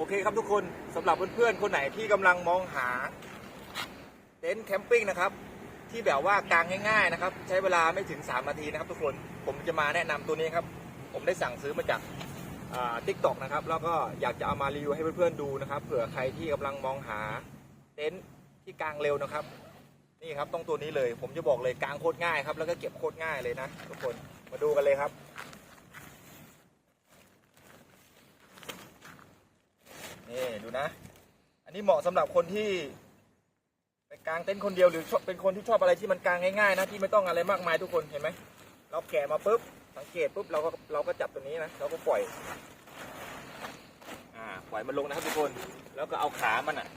โอเคครับทุกคนสำหรับเพื่อนๆคนไหนที่กำลังมองหาเต็นท์แคมปิ้งนะครับที่แบบว่ากางง่ายๆนะครับ ใช้เวลาไม่ถึง 3 นาทีนะครับ ทุกคนผมจะมาแนะนำตัวนี้ครับ ผมได้สั่งซื้อมาจากทิกตอกนะครับ แล้วก็อยากจะเอามารีวิวให้เพื่อนๆดูนะครับเผื่อใครที่กำลังมองหาเต็นท์ที่กางเร็วนะครับ นี่ครับต้องตัวนี้เลย ผมจะบอกเลยกางโคตรง่ายครับแล้วก็เก็บโคตรง่ายเลยนะทุกคนมาดูกันเลยครับ นี่นะ อันนี้เหมาะสำหรับคนที่ไปกางเต็นท์คนเดียวหรือเป็นคนที่ชอบอะไรที่มันกางง่ายๆนะที่ไม่ต้องอะไรมากมายทุกคนเห็นไหมเราแกะมาปุ๊บสังเกตปุ๊บเราก็เราก็จับตัวนี้นะเราก็ปล่อยอ่าปล่อยมันลงนะครับทุกคน แล้วก็เอาขามันอะ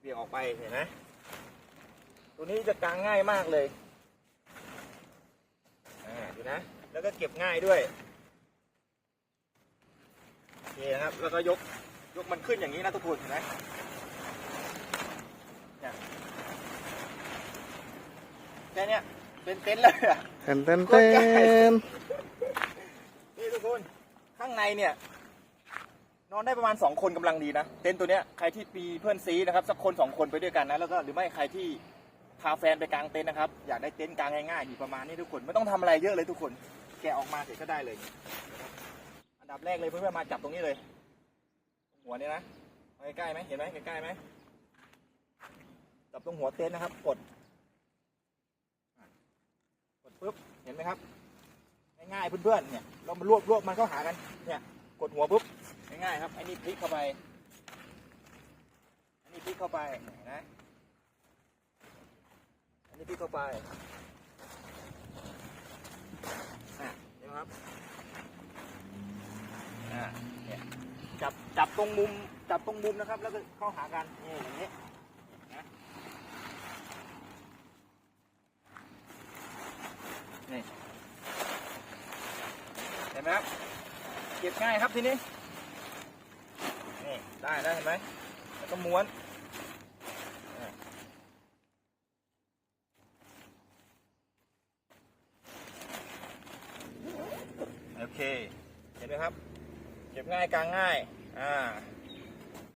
เบี่ยงออกไปเห็นไหมตัวนี้จะกางง่ายมากเลยอ่าดูนะ แล้วก็เก็บง่ายด้วยโอเคนะครับแล้วก็ยก ยกมันขึ้นอย่างนี้นะทุกคนเห็นไหมเนี่ยแค่เนี้ยเป็นเต็นท์เลยอะ เต้นเต้นเต้นนี่ทุกคนข้างในเนี่ย นอนได้ประมาณสองคนกำลังดีนะ เต็นท์ตัวเนี้ยใครที่มีเพื่อนซีนะครับสักคนสองคนไปด้วยกันนะแล้วก็หรือไม่ใครที่พาแฟนไปกางเต็นท์นะครับ อยากได้เต็นท์กางง่ายๆอยู่ประมาณนี้ทุกคนไม่ต้องทำอะไรเยอะเลยทุกคน แกะออกมาเสร็จก็ได้เลยอันดับแรกเลยเพื่อนๆมาจับตรงนี้เลย หัวนี่นะเอาใกล้ๆไหมเห็นไหมใกล้ๆไหมจับตรงหัวเต็นท์นะครับ กด กดปุ๊บ เห็นไหมครับ ง่ายๆเพื่อนๆ เนี่ยเรามารวบรวบมันเข้าหากัน เนี่ย กดหัวปุ๊บ ง่ายๆครับไอ้นี่พลิกเข้าไป อันนี้พลิกเข้าไปนไอันนี้พลิกเข้าไปอะเห็นไหมครับอ่าเนี่ย จับจับตรงมุมจับตรงมุมนะครับ แล้วก็เข้าหากันนี่อย่างนี้นี่เห็นไหมครับเก็บง่ายครับทีนี้นี่ได้แล้วเห็นไหมแล้วก็ม้วนโอเค เห็นไหมครับ เก็บง่ายกลางง่าย อ่า